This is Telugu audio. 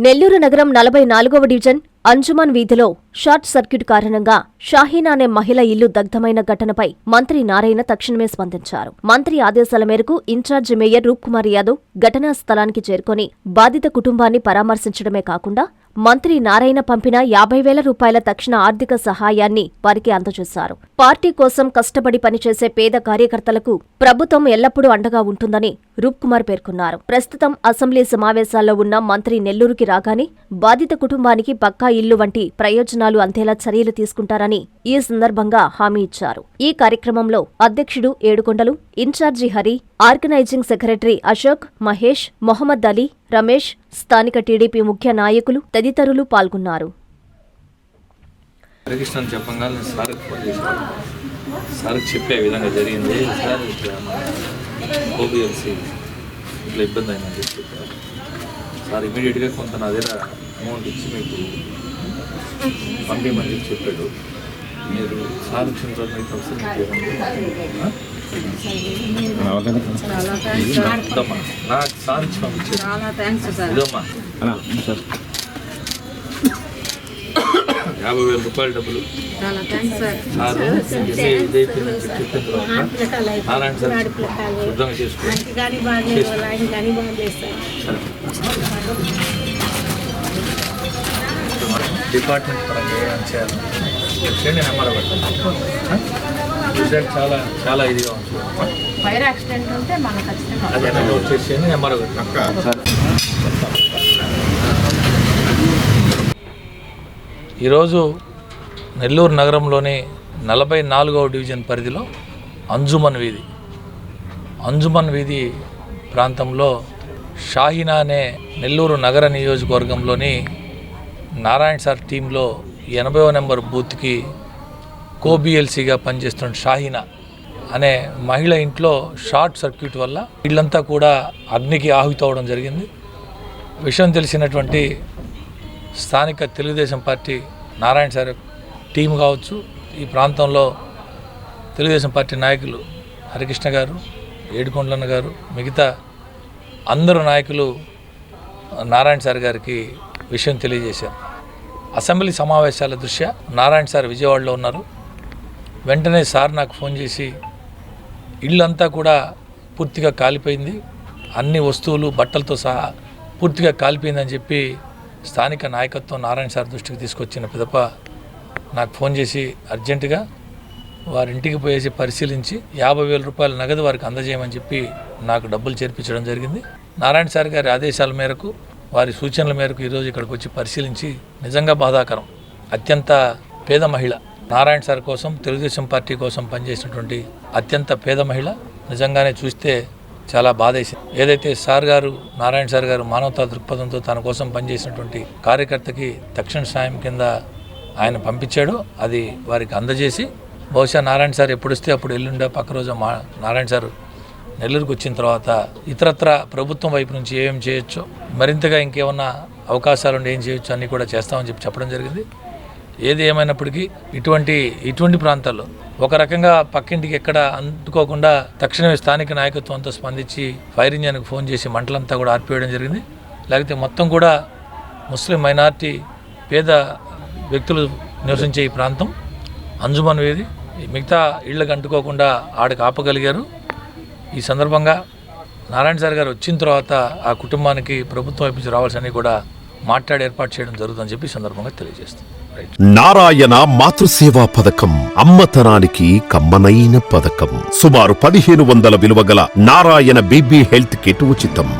నెల్లూరు నగరం నలభై నాలుగవ డివిజన్ అంజుమాన్ వీధిలో షార్ట్ సర్క్యూట్ కారణంగా షాహీనా అనే మహిళ ఇల్లు దగ్ధమైన ఘటనపై మంత్రి నారాయణ తక్షణమే స్పందించారు. మంత్రి ఆదేశాల మేరకు in charge mayor Roop Kumar Yadav ఘటనా స్థలానికి చేరుకొని బాధిత కుటుంబాన్ని పరామర్శించడమే కాకుండా మంత్రి నారాయణ పంపిన యాభై వేల రూపాయల తక్షణ ఆర్థిక సహాయాన్ని వారికి అందజేశారు. పార్టీ కోసం కష్టపడి పనిచేసే పేద కార్యకర్తలకు ప్రభుత్వం ఎల్లప్పుడూ అండగా ఉంటుందని రూప్ కుమార్ పేర్కొన్నారు. ప్రస్తుతం అసెంబ్లీ సమావేశాల్లో ఉన్న మంత్రి నెల్లూరుకి రాగానే బాధిత కుటుంబానికి పక్కా ఇల్లు వంటి ప్రయోజనం ప్రయోజనాలు అందేలా చర్యలు తీసుకుంటారని ఈ సందర్భంగా హామీ ఇచ్చారు. ఈ కార్యక్రమంలో అధ్యక్షుడు Yedukondalu incharge Hari organising secretary Ashok Mahesh Mohammed Ali Ramesh స్థానిక టీడీపీ ముఖ్య నాయకులు తదితరులు పాల్గొన్నారు. చెప్పే విధంగా జరిగింది. ఇట్లా ఇబ్బంది అయిందని చెప్పి చెప్పారు. సార్ ఇమీడియట్గా కొంత నా దగ్గర అమౌంట్ ఇచ్చి మీకు పంపించమని చెప్పి చెప్పాడు. మీరు అవసరం నాకు ఇదమ్మా. యాభై వేల రూపాయల డబ్బులు. చాలా థ్యాంక్స్ సార్. సారు ఇదే ఇదైపోయిందని చెప్పిన తర్వాత నారాయణ సార్ శుద్ధంగా చేసుకో డిపార్ట్మెంట్ పరంగా ఏమైనా చేయాలి? చేయండి నెంబర్ రిజల్ట్ చాలా చాలా ఇదిగా ఉంది. ఫైర్ యాక్సిడెంట్ ఉంటే మనకు ఖచ్చితంగా అదే నోట్ చేసేయండి నెంబర్ ఈరోజు నెల్లూరు నగరంలోని నలభై నాలుగవ డివిజన్ పరిధిలో అంజుమన్ వీధి. అంజుమన్ వీధి ప్రాంతంలో షాహీనా అనే నెల్లూరు నగర నియోజకవర్గంలోని నారాయణ సార్ టీంలో ఎనభైవ నెంబర్ బూత్కి కోబిఎల్సీగా పనిచేస్తున్న షాహీన అనే మహిళ ఇంట్లో షార్ట్ సర్క్యూట్ వల్ల వీళ్ళంతా కూడా అగ్నికి ఆహుతి అవడం జరిగింది. విషయం తెలిసినటువంటి స్థానిక Telugu Desam party Narayana sir team కావచ్చు ఈ ప్రాంతంలో తెలుగుదేశం పార్టీ నాయకులు హరికృష్ణ గారు ఏడుకొండలన్న గారు మిగతా అందరు నాయకులు నారాయణ సార్ గారికి విషయం తెలియజేశారు. అసెంబ్లీ సమావేశాల దృష్ట్యా నారాయణ సార్ విజయవాడలో ఉన్నారు. వెంటనే సార్ నాకు ఫోన్ చేసి ఇళ్ళంతా కూడా పూర్తిగా కాలిపోయింది. అన్ని వస్తువులు బట్టలతో సహా పూర్తిగా కాలిపోయిందని చెప్పి స్థానిక నాయకత్వం నారాయణ సార్ దృష్టికి తీసుకొచ్చిన పిదప నాకు ఫోన్ చేసి అర్జెంటుగా వారి ఇంటికి పోయేసి పరిశీలించి యాభై వేల రూపాయల నగదు వారికి అందజేయమని చెప్పి నాకు డబ్బులు చేర్పించడం జరిగింది. నారాయణ సార్ గారి ఆదేశాల మేరకు వారి సూచనల మేరకు ఈరోజు ఇక్కడికి వచ్చి పరిశీలించి నిజంగా బాధాకరం. అత్యంత పేద మహిళ నారాయణ సార్ కోసం తెలుగుదేశం పార్టీ కోసం పనిచేసినటువంటి అత్యంత పేద మహిళ నిజంగానే చూస్తే చాలా బాధేసింది. ఏదైతే సార్ గారు నారాయణ సార్ గారు మానవతా దృక్పథంతో తన కోసం పనిచేసినటువంటి కార్యకర్తకి తక్షణ సాయం కింద ఆయన పంపించాడు అది వారికి అందజేసి బహుశా నారాయణ సార్ ఎప్పుడు వస్తే అప్పుడు ఎల్లుండే పక్క రోజు మా నారాయణ సార్ నెల్లూరుకు వచ్చిన తర్వాత ఇతరత్ర ప్రభుత్వం వైపు నుంచి ఏం చేయొచ్చో మరింతగా ఇంకేమన్నా అవకాశాలు ఉండి ఏం చేయొచ్చు అన్నీ కూడా చేస్తామని చెప్పి చెప్పడం జరిగింది. ఏది ఏమైనప్పటికీ ఇటువంటి ఇటువంటి ప్రాంతాల్లో ఒక రకంగా పక్కింటికి ఎక్కడ అంటుకోకుండా తక్షణమే స్థానిక నాయకత్వంతో స్పందించి ఫైర్ ఇంజన్కి ఫోన్ చేసి మంటలంతా కూడా ఆర్పివేయడం జరిగింది. లేకపోతే మొత్తం కూడా ముస్లిం మైనార్టీ పేద వ్యక్తులు నివసించే ఈ ప్రాంతం అంజుమన్ వేది మిగతా ఇళ్ళకు అంటుకోకుండా ఆడకి ఆపగలిగారు. ఈ సందర్భంగా నారాయణ సార్ గారు వచ్చిన తర్వాత ఆ కుటుంబానికి ప్రభుత్వం వైపు నుంచి రావాల్సినవి కూడా మాట్లాడి ఏర్పాటు చేయడం జరుగుతుందని చెప్పి సందర్భంగా తెలియజేస్తుంది నారాయణ మాతృసేవా పథకం అమ్మతనానికి కమ్మనైన పథకం. సుమారు పదిహేను వందల విలువ గల నారాయణ బీబీ హెల్త్ కిట్ ఉచితం.